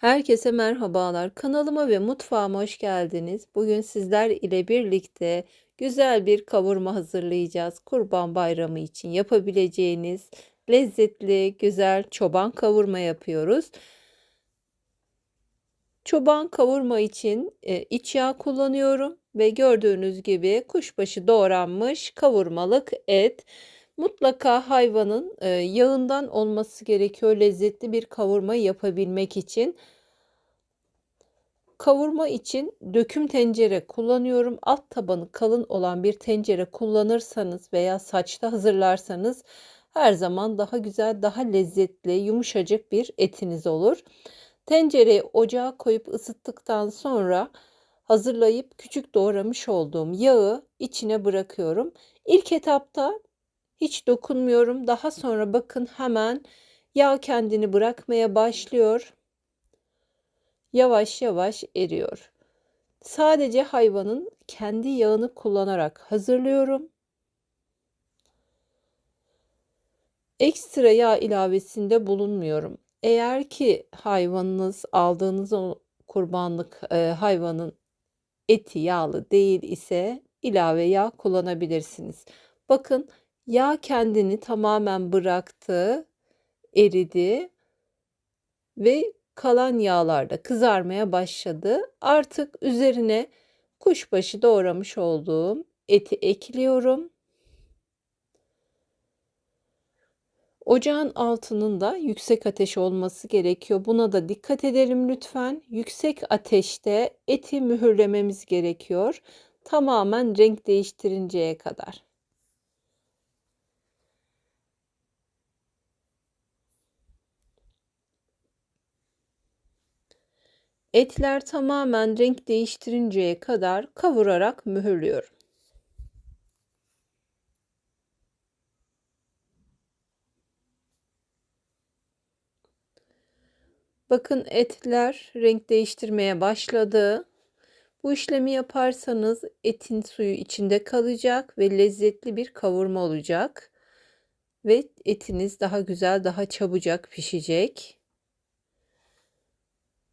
Herkese merhabalar. Kanalıma ve mutfağıma hoş geldiniz. Bugün sizler ile birlikte güzel bir kavurma hazırlayacağız. Kurban Bayramı için yapabileceğiniz lezzetli, güzel çoban kavurma yapıyoruz. Çoban kavurma için e, iç yağ kullanıyorum ve gördüğünüz gibi kuşbaşı doğranmış kavurmalık et. Mutlaka hayvanın e, yağından olması gerekiyor lezzetli bir kavurma yapabilmek için. Kavurma için döküm tencere kullanıyorum. Alt tabanı kalın olan bir tencere kullanırsanız veya saçta hazırlarsanız her zaman daha güzel, daha lezzetli, yumuşacık bir etiniz olur. Tencereyi ocağa koyup ısıttıktan sonra hazırlayıp küçük doğramış olduğum yağı içine bırakıyorum. İlk etapta hiç dokunmuyorum. Daha sonra bakın hemen yağ kendini bırakmaya başlıyor. Yavaş yavaş eriyor. Sadece hayvanın kendi yağını kullanarak hazırlıyorum. Ekstra yağ ilavesinde bulunmuyorum. Eğer ki hayvanınız aldığınız o kurbanlık e, hayvanın eti yağlı değil ise ilave yağ kullanabilirsiniz. Bakın yağ kendini tamamen bıraktı, eridi ve kalan yağlar da kızarmaya başladı. Artık üzerine kuşbaşı doğramış olduğum eti ekliyorum. Ocağın altının da yüksek ateş olması gerekiyor. Buna da dikkat edelim lütfen. Yüksek ateşte eti mühürlememiz gerekiyor. Tamamen renk değiştirinceye kadar. Etler tamamen renk değiştirinceye kadar kavurarak mühürlüyorum. Bakın etler renk değiştirmeye başladı. Bu işlemi yaparsanız etin suyu içinde kalacak ve lezzetli bir kavurma olacak. Ve etiniz daha güzel, daha çabucak pişecek.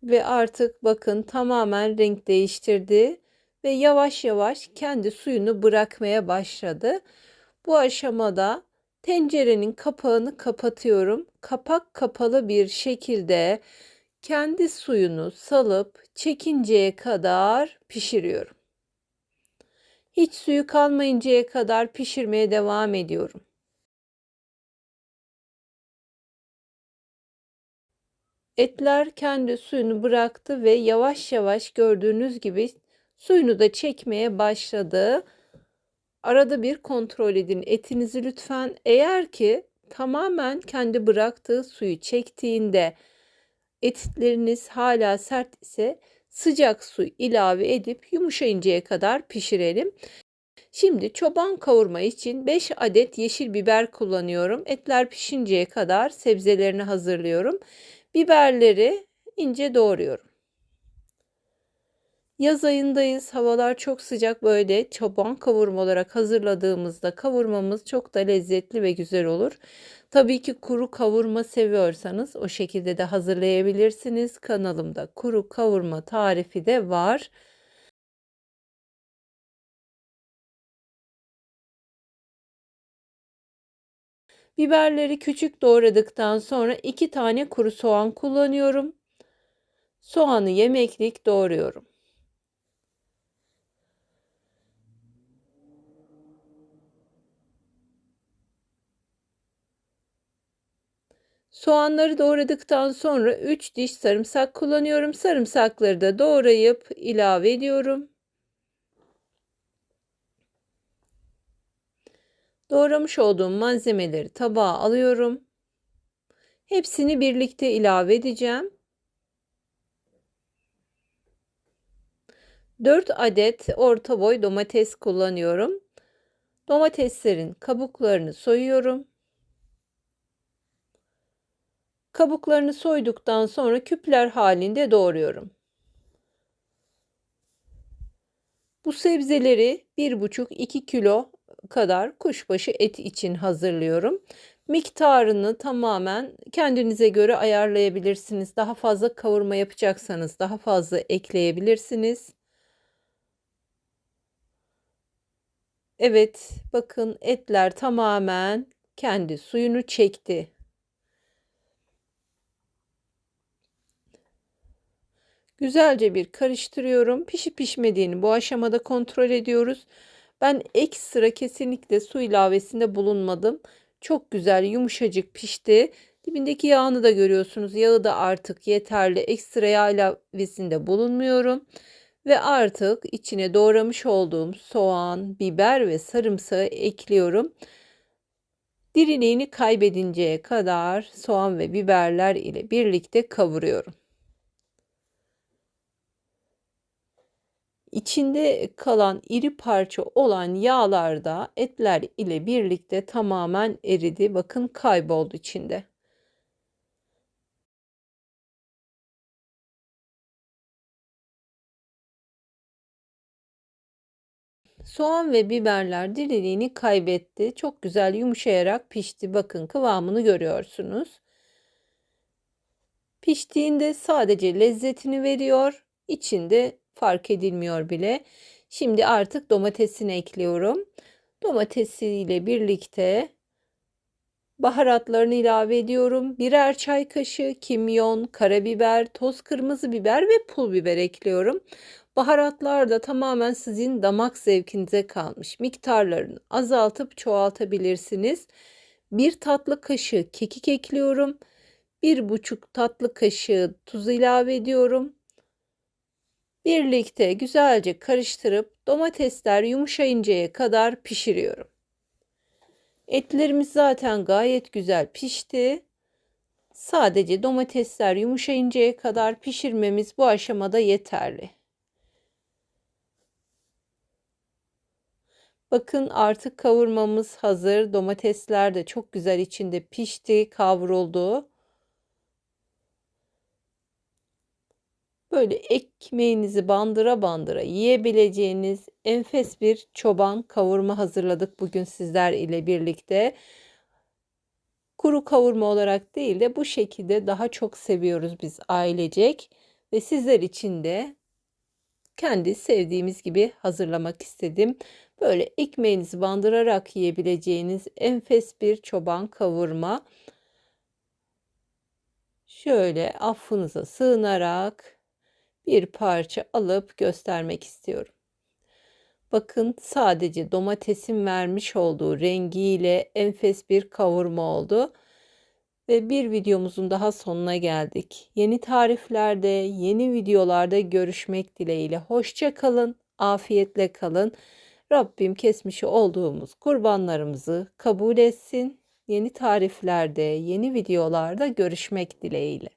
Ve artık bakın tamamen renk değiştirdi ve yavaş yavaş kendi suyunu bırakmaya başladı. Bu aşamada tencerenin kapağını kapatıyorum. Kapak kapalı bir şekilde kendi suyunu salıp çekinceye kadar pişiriyorum. Hiç suyu kalmayıncaya kadar pişirmeye devam ediyorum. Etler kendi suyunu bıraktı ve yavaş yavaş gördüğünüz gibi suyunu da çekmeye başladı. Arada bir kontrol edin etinizi lütfen. Eğer ki tamamen kendi bıraktığı suyu çektiğinde etleriniz hala sert ise sıcak su ilave edip yumuşayıncaya kadar pişirelim. Şimdi çoban kavurma için 5 adet yeşil biber kullanıyorum. Etler pişinceye kadar sebzelerini hazırlıyorum. Biberleri ince doğruyorum. Yaz ayındayız. Havalar çok sıcak. Böyle çoban kavurma olarak hazırladığımızda kavurmamız çok da lezzetli ve güzel olur. Tabii ki kuru kavurma seviyorsanız o şekilde de hazırlayabilirsiniz. Kanalımda kuru kavurma tarifi de var. Biberleri küçük doğradıktan sonra 2 tane kuru soğan kullanıyorum. Soğanı yemeklik doğruyorum. Soğanları doğradıktan sonra 3 diş sarımsak kullanıyorum. Sarımsakları da doğrayıp ilave ediyorum. Doğramış olduğum malzemeleri tabağa alıyorum. Hepsini birlikte ilave edeceğim. 4 adet orta boy domates kullanıyorum. Domateslerin kabuklarını soyuyorum. Kabuklarını soyduktan sonra küpler halinde doğruyorum. Bu sebzeleri 1,5-2 kilo kadar kuşbaşı et için hazırlıyorum. Miktarını tamamen kendinize göre ayarlayabilirsiniz. Daha fazla kavurma yapacaksanız daha fazla ekleyebilirsiniz. Evet, bakın etler tamamen kendi suyunu çekti. Güzelce bir karıştırıyorum. Pişip pişmediğini bu aşamada kontrol ediyoruz. Ben ekstra kesinlikle su ilavesinde bulunmadım. Çok güzel yumuşacık pişti. Dibindeki yağını da görüyorsunuz. Yağı da artık yeterli. Ekstra yağ ilavesinde bulunmuyorum. Ve artık içine doğramış olduğum soğan, biber ve sarımsağı ekliyorum. Diriliğini kaybedinceye kadar soğan ve biberler ile birlikte kavuruyorum. İçinde kalan iri parça olan yağlar da etler ile birlikte tamamen eridi. Bakın kayboldu içinde. Soğan ve biberler diriliğini kaybetti. Çok güzel yumuşayarak pişti. Bakın kıvamını görüyorsunuz. Piştiğinde sadece lezzetini veriyor. İçinde fark edilmiyor bile. Şimdi artık domatesini ekliyorum. Domatesiyle birlikte baharatlarını ilave ediyorum. Birer çay kaşığı kimyon, karabiber, toz kırmızı biber ve pul biber ekliyorum. Baharatlar da tamamen sizin damak zevkinize kalmış. Miktarlarını azaltıp çoğaltabilirsiniz. Bir tatlı kaşığı kekik ekliyorum. Bir buçuk tatlı kaşığı tuz ilave ediyorum. Birlikte güzelce karıştırıp domatesler yumuşayıncaya kadar pişiriyorum. Etlerimiz zaten gayet güzel pişti. Sadece domatesler yumuşayıncaya kadar pişirmemiz bu aşamada yeterli. Bakın artık kavurmamız hazır. Domatesler de çok güzel içinde pişti, kavruldu. Böyle ekmeğinizi bandıra bandıra yiyebileceğiniz enfes bir çoban kavurma hazırladık bugün sizler ile birlikte. Kuru kavurma olarak değil de bu şekilde daha çok seviyoruz biz ailecek ve sizler için de kendi sevdiğimiz gibi hazırlamak istedim. Böyle ekmeğinizi bandırarak yiyebileceğiniz enfes bir çoban kavurma. Şöyle affınıza sığınarak bir parça alıp göstermek istiyorum. Bakın sadece domatesin vermiş olduğu rengiyle enfes bir kavurma oldu. Ve bir videomuzun daha sonuna geldik. Yeni tariflerde, yeni videolarda görüşmek dileğiyle. Hoşça kalın, afiyetle kalın. Rabbim kesmiş olduğumuz kurbanlarımızı kabul etsin. Yeni tariflerde, yeni videolarda görüşmek dileğiyle.